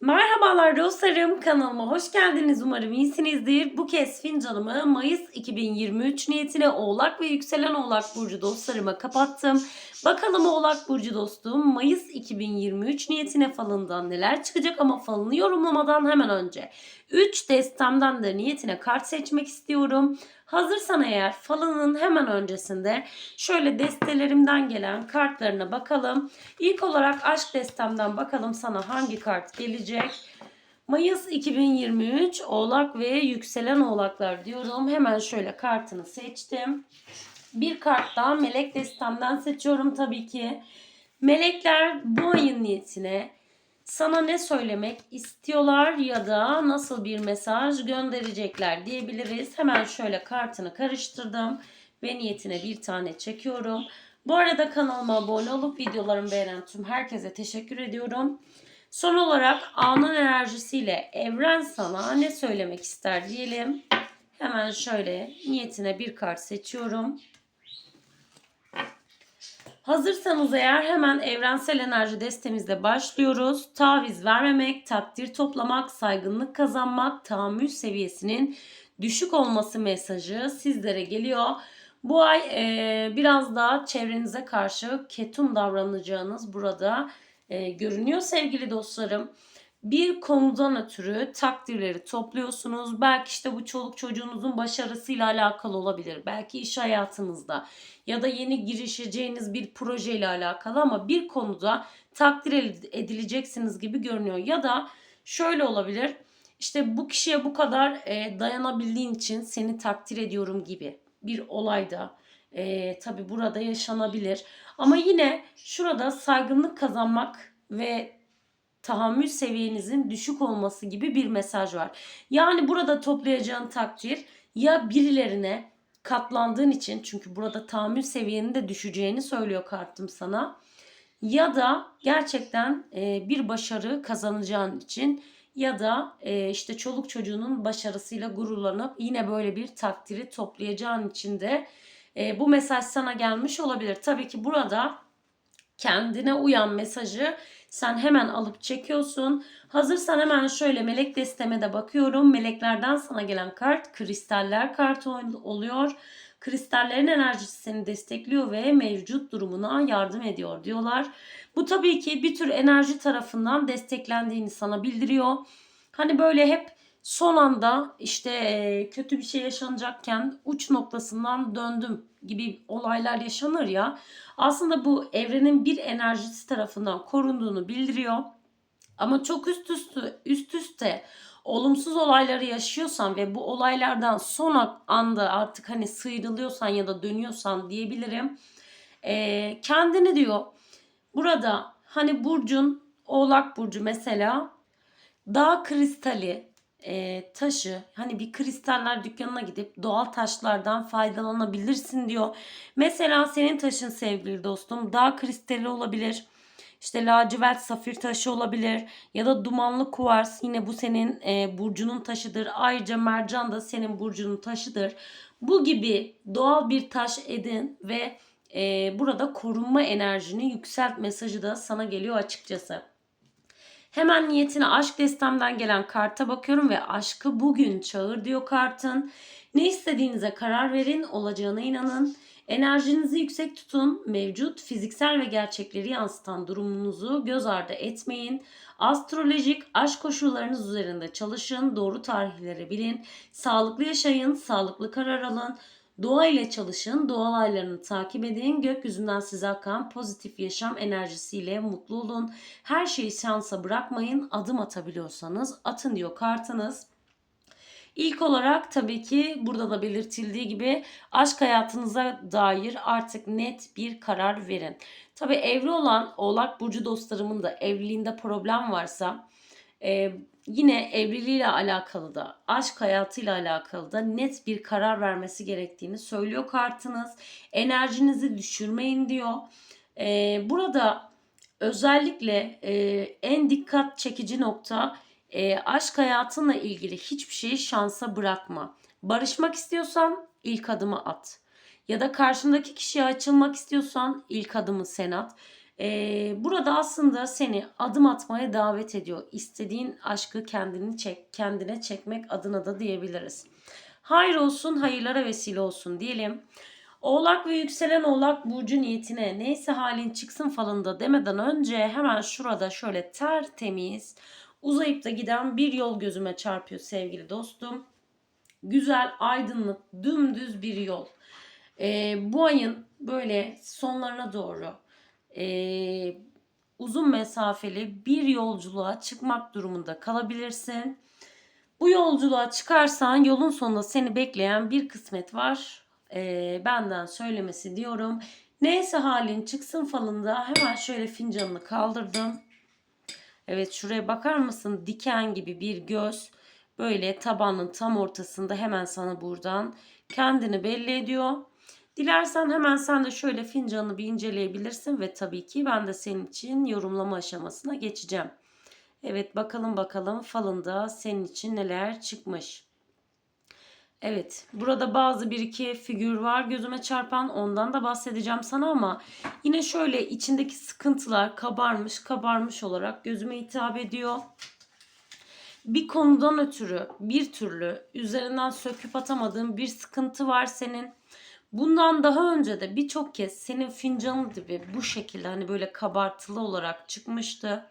Merhabalar dostlarım kanalıma hoş geldiniz umarım iyisinizdir. Bu kez fincanımı Mayıs 2023 niyetine Oğlak ve Yükselen Oğlak Burcu dostlarıma kapattım. Bakalım Oğlak Burcu dostum Mayıs 2023 niyetine falından neler çıkacak ama falını yorumlamadan hemen önce 3 destemden de niyetine kart seçmek istiyorum. Hazırsan eğer falının hemen öncesinde şöyle destelerimden gelen kartlarına bakalım. İlk olarak aşk destemden bakalım sana hangi kart gelecek. Mayıs 2023 Oğlak ve yükselen Oğlaklar diyorum. Hemen şöyle kartını seçtim. Bir kart daha melek destemden seçiyorum tabii ki. Melekler bu ayın niyetine sana ne söylemek istiyorlar ya da nasıl bir mesaj gönderecekler diyebiliriz. Hemen şöyle kartını karıştırdım ve niyetine bir tane çekiyorum. Bu arada kanalıma abone olup videolarımı beğenen tüm herkese teşekkür ediyorum. Son olarak anın enerjisiyle evren sana ne söylemek ister diyelim. Hemen şöyle niyetine bir kart seçiyorum. Hazırsanız eğer hemen evrensel enerji destemizle başlıyoruz. Taviz vermemek, takdir toplamak, saygınlık kazanmak, tahammül seviyesinin düşük olması mesajı sizlere geliyor. Bu ay e, biraz daha çevrenize karşı ketum davranacağınız burada e, görünüyor sevgili dostlarım. Bir konudan ötürü takdirleri topluyorsunuz. Belki işte bu çoluk çocuğunuzun başarısıyla alakalı olabilir. Belki iş hayatınızda ya da yeni girişeceğiniz bir projeyle alakalı ama bir konuda takdir edileceksiniz gibi görünüyor. Ya da şöyle olabilir. İşte bu kişiye bu kadar e, dayanabildiğin için seni takdir ediyorum gibi bir olayda e, tabi burada yaşanabilir. Ama yine şurada saygınlık kazanmak ve tahammül seviyenizin düşük olması gibi bir mesaj var. Yani burada toplayacağın takdir ya birilerine katlandığın için çünkü burada tahammül seviyenin de düşeceğini söylüyor kartım sana. Ya da gerçekten e, bir başarı kazanacağın için ya da e, işte çoluk çocuğunun başarısıyla gururlanıp yine böyle bir takdiri toplayacağın için de e, bu mesaj sana gelmiş olabilir. Tabii ki burada kendine uyan mesajı sen hemen alıp çekiyorsun. Hazırsan hemen şöyle melek desteme de bakıyorum. Meleklerden sana gelen kart kristaller kartı oluyor. Kristallerin enerjisi seni destekliyor ve mevcut durumuna yardım ediyor diyorlar. Bu tabii ki bir tür enerji tarafından desteklendiğini sana bildiriyor. Hani böyle hep son anda işte kötü bir şey yaşanacakken uç noktasından döndüm gibi olaylar yaşanır ya. Aslında bu evrenin bir enerjisi tarafından korunduğunu bildiriyor. Ama çok üst üste üst üste olumsuz olayları yaşıyorsan ve bu olaylardan son anda artık hani sıyrılıyorsan ya da dönüyorsan diyebilirim. E, kendini diyor burada hani burcun oğlak burcu mesela dağ kristali e, taşı hani bir kristaller dükkanına gidip doğal taşlardan faydalanabilirsin diyor. Mesela senin taşın sevgili dostum dağ kristali olabilir. İşte lacivert safir taşı olabilir ya da dumanlı kuvars yine bu senin e, burcunun taşıdır. Ayrıca mercan da senin burcunun taşıdır. Bu gibi doğal bir taş edin ve e, burada korunma enerjini yükselt mesajı da sana geliyor açıkçası. Hemen niyetine aşk destemden gelen karta bakıyorum ve aşkı bugün çağır diyor kartın. Ne istediğinize karar verin, olacağına inanın. Enerjinizi yüksek tutun. Mevcut fiziksel ve gerçekleri yansıtan durumunuzu göz ardı etmeyin. Astrolojik aşk koşullarınız üzerinde çalışın. Doğru tarihleri bilin. Sağlıklı yaşayın, sağlıklı karar alın. Doğa ile çalışın, doğa olaylarını takip edin. Gökyüzünden size akan pozitif yaşam enerjisiyle mutlu olun. Her şeyi şansa bırakmayın. Adım atabiliyorsanız atın diyor kartınız. İlk olarak tabii ki burada da belirtildiği gibi aşk hayatınıza dair artık net bir karar verin. Tabii evli olan Oğlak Burcu dostlarımın da evliliğinde problem varsa e, yine evliliğiyle alakalı da aşk hayatıyla alakalı da net bir karar vermesi gerektiğini söylüyor kartınız. Enerjinizi düşürmeyin diyor. E, burada özellikle e, en dikkat çekici nokta e, aşk hayatınla ilgili hiçbir şeyi şansa bırakma. Barışmak istiyorsan ilk adımı at. Ya da karşındaki kişiye açılmak istiyorsan ilk adımı sen at. Ee, burada aslında seni adım atmaya davet ediyor. İstediğin aşkı kendini çek, kendine çekmek adına da diyebiliriz. Hayır olsun, hayırlara vesile olsun diyelim. Oğlak ve yükselen oğlak burcu niyetine neyse halin çıksın falında demeden önce hemen şurada şöyle tertemiz uzayıp da giden bir yol gözüme çarpıyor sevgili dostum. Güzel, aydınlık, dümdüz bir yol. Ee, bu ayın böyle sonlarına doğru ee, uzun mesafeli bir yolculuğa çıkmak durumunda kalabilirsin. Bu yolculuğa çıkarsan yolun sonunda seni bekleyen bir kısmet var. Ee, benden söylemesi diyorum. Neyse halin çıksın falında hemen şöyle fincanını kaldırdım. Evet şuraya bakar mısın? Diken gibi bir göz. Böyle tabanın tam ortasında hemen sana buradan kendini belli ediyor. Dilersen hemen sen de şöyle fincanını bir inceleyebilirsin ve tabii ki ben de senin için yorumlama aşamasına geçeceğim. Evet bakalım bakalım falında senin için neler çıkmış. Evet burada bazı bir iki figür var gözüme çarpan ondan da bahsedeceğim sana ama yine şöyle içindeki sıkıntılar kabarmış kabarmış olarak gözüme hitap ediyor. Bir konudan ötürü bir türlü üzerinden söküp atamadığın bir sıkıntı var senin. Bundan daha önce de birçok kez senin fincanın dibi bu şekilde hani böyle kabartılı olarak çıkmıştı.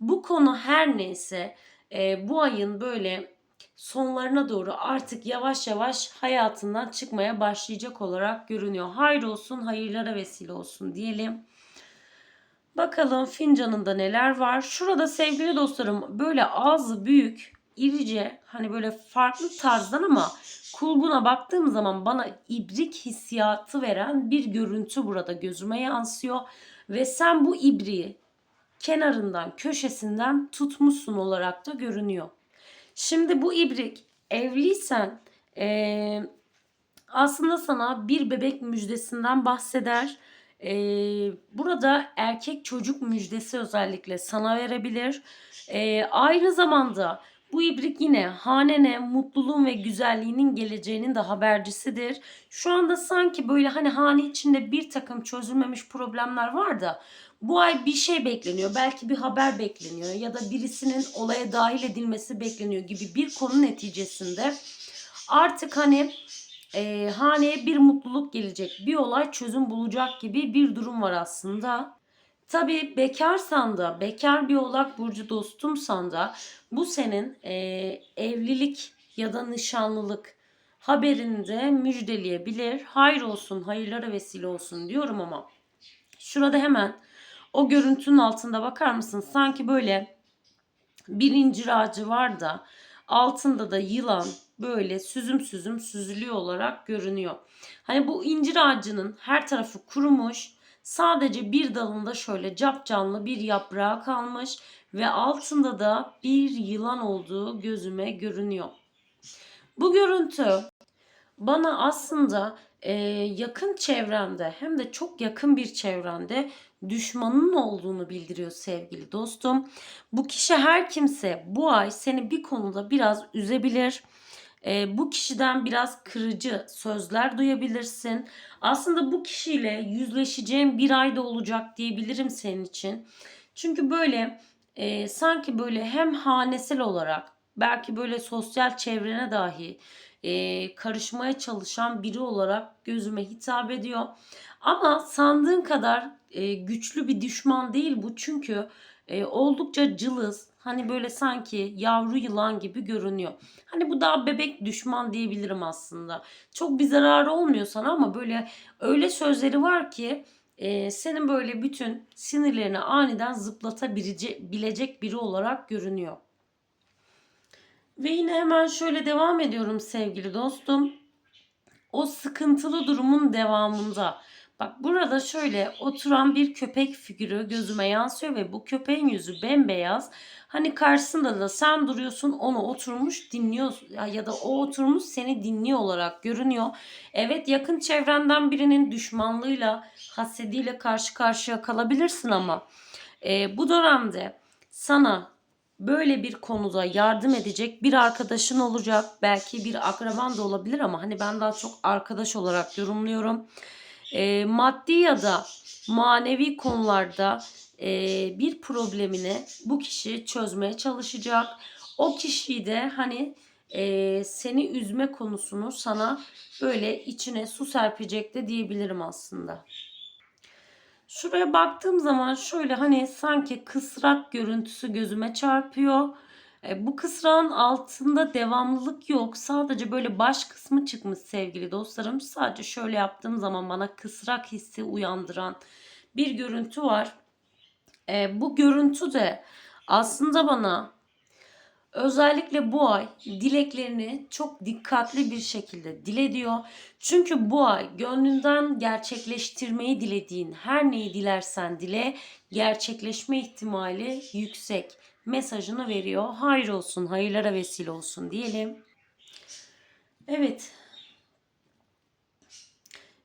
Bu konu her neyse e, bu ayın böyle sonlarına doğru artık yavaş yavaş hayatından çıkmaya başlayacak olarak görünüyor. Hayır olsun, hayırlara vesile olsun diyelim. Bakalım fincanında neler var. Şurada sevgili dostlarım böyle ağzı büyük, irice hani böyle farklı tarzdan ama kulbuna baktığım zaman bana ibrik hissiyatı veren bir görüntü burada gözüme yansıyor. Ve sen bu ibriği kenarından, köşesinden tutmuşsun olarak da görünüyor. Şimdi bu ibrik evliysen ee, aslında sana bir bebek müjdesinden bahseder. Ee, burada erkek çocuk müjdesi özellikle sana verebilir. Ee, aynı zamanda bu ibrik yine hanene mutluluğun ve güzelliğinin geleceğinin de habercisidir. Şu anda sanki böyle hani hane içinde bir takım çözülmemiş problemler var da bu ay bir şey bekleniyor. Belki bir haber bekleniyor ya da birisinin olaya dahil edilmesi bekleniyor gibi bir konu neticesinde artık hani e, haneye bir mutluluk gelecek, bir olay çözüm bulacak gibi bir durum var aslında. Tabi bekarsan da, bekar bir oğlak burcu dostumsan da bu senin e, evlilik ya da nişanlılık haberini de müjdeleyebilir. Hayır olsun, hayırlara vesile olsun diyorum ama şurada hemen o görüntünün altında bakar mısın? Sanki böyle bir incir ağacı var da altında da yılan böyle süzüm süzüm süzülüyor olarak görünüyor. Hani bu incir ağacının her tarafı kurumuş. Sadece bir dalında şöyle cap canlı bir yaprağı kalmış ve altında da bir yılan olduğu gözüme görünüyor. Bu görüntü bana aslında e, yakın çevrende hem de çok yakın bir çevrende düşmanın olduğunu bildiriyor sevgili dostum. Bu kişi her kimse bu ay seni bir konuda biraz üzebilir. E, bu kişiden biraz kırıcı sözler duyabilirsin. Aslında bu kişiyle yüzleşeceğim bir ayda olacak diyebilirim senin için. Çünkü böyle e, sanki böyle hem hanesel olarak belki böyle sosyal çevrene dahi e, karışmaya çalışan biri olarak gözüme hitap ediyor. Ama sandığın kadar e, güçlü bir düşman değil bu çünkü e, oldukça cılız hani böyle sanki yavru yılan gibi görünüyor. Hani bu daha bebek düşman diyebilirim aslında. Çok bir zararı olmuyor sana ama böyle öyle sözleri var ki e, senin böyle bütün sinirlerini aniden zıplatabilecek biri olarak görünüyor. Ve yine hemen şöyle devam ediyorum sevgili dostum. O sıkıntılı durumun devamında. Bak burada şöyle oturan bir köpek figürü gözüme yansıyor ve bu köpeğin yüzü bembeyaz. Hani karşısında da sen duruyorsun onu oturmuş dinliyor ya da o oturmuş seni dinliyor olarak görünüyor. Evet yakın çevrenden birinin düşmanlığıyla hasediyle karşı karşıya kalabilirsin ama e, bu dönemde sana böyle bir konuda yardım edecek bir arkadaşın olacak. Belki bir akraban da olabilir ama hani ben daha çok arkadaş olarak yorumluyorum. E, maddi ya da manevi konularda e, bir problemini bu kişi çözmeye çalışacak. O kişiyi de hani e, seni üzme konusunu sana böyle içine su serpecek de diyebilirim aslında. Şuraya baktığım zaman şöyle hani sanki kısrak görüntüsü gözüme çarpıyor. E, bu kısrağın altında devamlılık yok. Sadece böyle baş kısmı çıkmış sevgili dostlarım. Sadece şöyle yaptığım zaman bana kısrak hissi uyandıran bir görüntü var. E, bu görüntü de aslında bana özellikle bu ay dileklerini çok dikkatli bir şekilde dile diyor. Çünkü bu ay gönlünden gerçekleştirmeyi dilediğin her neyi dilersen dile gerçekleşme ihtimali yüksek mesajını veriyor. Hayır olsun, hayırlara vesile olsun diyelim. Evet.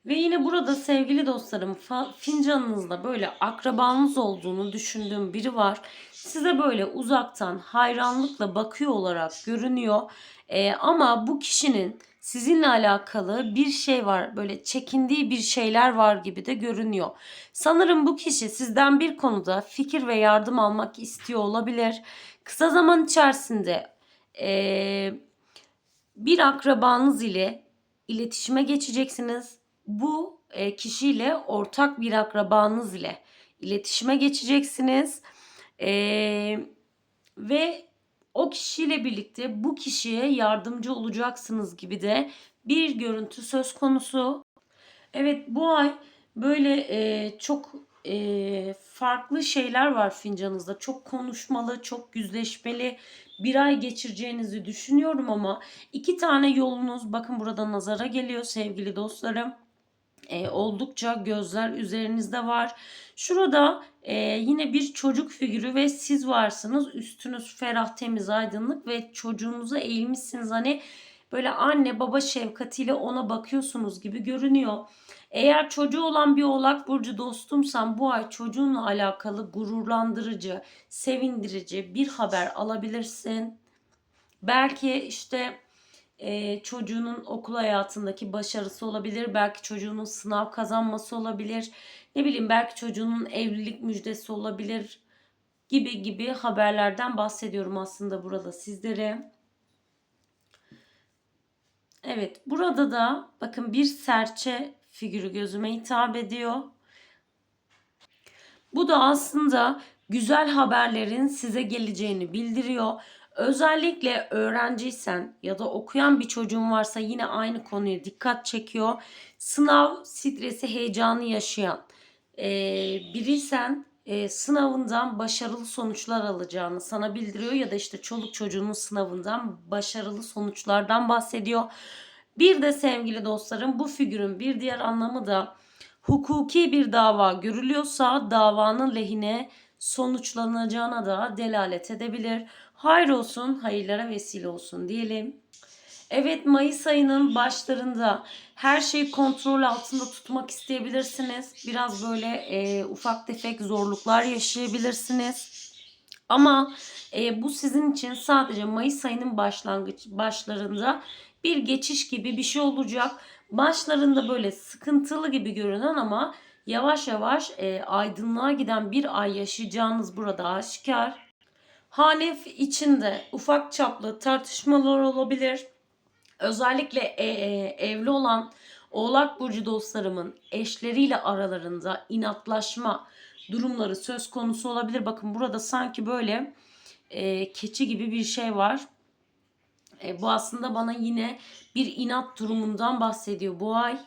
Ve yine burada sevgili dostlarım fincanınızda böyle akrabanız olduğunu düşündüğüm biri var. Size böyle uzaktan hayranlıkla bakıyor olarak görünüyor. Ee, ama bu kişinin sizinle alakalı bir şey var. Böyle çekindiği bir şeyler var gibi de görünüyor. Sanırım bu kişi sizden bir konuda fikir ve yardım almak istiyor olabilir. Kısa zaman içerisinde ee, bir akrabanız ile iletişime geçeceksiniz. Bu e, kişiyle ortak bir akrabanız ile iletişime geçeceksiniz. E, ve o kişiyle birlikte bu kişiye yardımcı olacaksınız gibi de bir görüntü söz konusu. Evet bu ay böyle e, çok e, farklı şeyler var fincanınızda. Çok konuşmalı, çok yüzleşmeli bir ay geçireceğinizi düşünüyorum ama iki tane yolunuz bakın burada nazara geliyor sevgili dostlarım. E, oldukça gözler üzerinizde var. Şurada e, yine bir çocuk figürü ve siz varsınız. Üstünüz ferah, temiz, aydınlık ve çocuğunuza eğilmişsiniz. Hani böyle anne baba şefkatiyle ona bakıyorsunuz gibi görünüyor. Eğer çocuğu olan bir oğlak burcu dostumsan bu ay çocuğunla alakalı gururlandırıcı, sevindirici bir haber alabilirsin. Belki işte e, çocuğunun okul hayatındaki başarısı olabilir. Belki çocuğunun sınav kazanması olabilir. Ne bileyim belki çocuğunun evlilik müjdesi olabilir gibi gibi haberlerden bahsediyorum aslında burada sizlere. Evet burada da bakın bir serçe figürü gözüme hitap ediyor. Bu da aslında güzel haberlerin size geleceğini bildiriyor. Özellikle öğrenciysen ya da okuyan bir çocuğun varsa yine aynı konuya dikkat çekiyor. Sınav stresi, heyecanı yaşayan e, biriysen e, sınavından başarılı sonuçlar alacağını sana bildiriyor ya da işte çoluk çocuğunun sınavından başarılı sonuçlardan bahsediyor. Bir de sevgili dostlarım bu figürün bir diğer anlamı da hukuki bir dava görülüyorsa davanın lehine sonuçlanacağına da delalet edebilir. Hayır olsun, hayırlara vesile olsun diyelim. Evet Mayıs ayının başlarında her şeyi kontrol altında tutmak isteyebilirsiniz. Biraz böyle e, ufak tefek zorluklar yaşayabilirsiniz. Ama e, bu sizin için sadece Mayıs ayının başlangıç başlarında bir geçiş gibi bir şey olacak. Başlarında böyle sıkıntılı gibi görünen ama yavaş yavaş e, aydınlığa giden bir ay yaşayacağınız burada aşikar. Hanef içinde ufak çaplı tartışmalar olabilir. Özellikle e, e, evli olan Oğlak Burcu dostlarımın eşleriyle aralarında inatlaşma durumları söz konusu olabilir. Bakın burada sanki böyle e, keçi gibi bir şey var. E, bu aslında bana yine bir inat durumundan bahsediyor bu ay.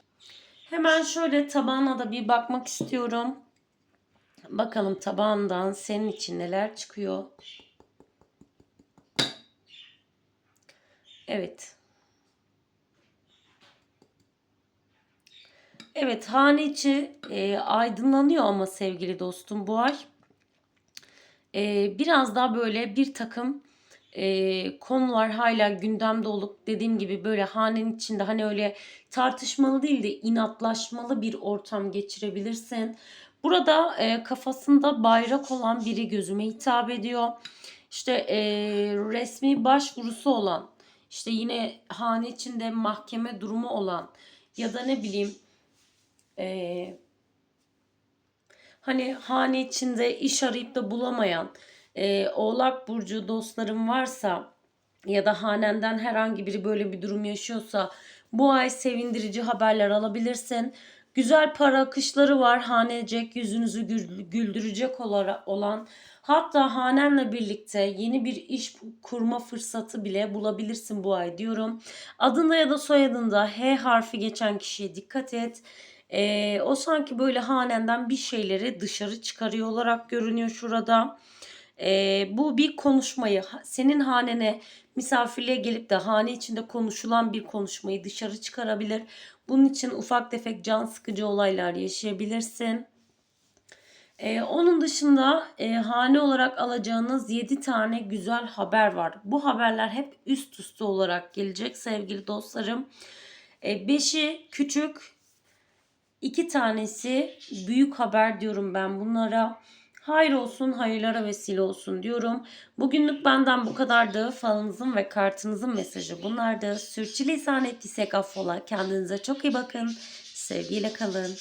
Hemen şöyle tabağına da bir bakmak istiyorum. Bakalım tabağından senin için neler çıkıyor. Evet. Evet hane içi e, aydınlanıyor ama sevgili dostum bu ay. E, biraz daha böyle bir takım e, konular hala gündemde olup dediğim gibi böyle hanenin içinde hani öyle tartışmalı değil de inatlaşmalı bir ortam geçirebilirsin. Burada e, kafasında bayrak olan biri gözüme hitap ediyor. İşte e, resmi başvurusu olan işte yine hane içinde mahkeme durumu olan ya da ne bileyim e, hani hane içinde iş arayıp da bulamayan e, Oğlak Burcu dostlarım varsa ya da hanenden herhangi biri böyle bir durum yaşıyorsa bu ay sevindirici haberler alabilirsin. Güzel para akışları var. Hanecek, yüzünüzü gül- güldürecek olan hatta hanenle birlikte yeni bir iş kurma fırsatı bile bulabilirsin bu ay diyorum. Adında ya da soyadında H harfi geçen kişiye dikkat et. Ee, o sanki böyle hanenden bir şeyleri dışarı çıkarıyor olarak görünüyor şurada. Ee, bu bir konuşmayı senin hanene misafirliğe gelip de hane içinde konuşulan bir konuşmayı dışarı çıkarabilir. Bunun için ufak tefek can sıkıcı olaylar yaşayabilirsin. Ee, onun dışında e, hane olarak alacağınız 7 tane güzel haber var. Bu haberler hep üst üste olarak gelecek sevgili dostlarım. 5'i küçük, iki tanesi büyük haber diyorum ben bunlara. Hayır olsun, hayırlara vesile olsun diyorum. Bugünlük benden bu kadardı. Falınızın ve kartınızın mesajı bunlardı. Sürçülisan ettiysek affola. Kendinize çok iyi bakın. Sevgiyle kalın.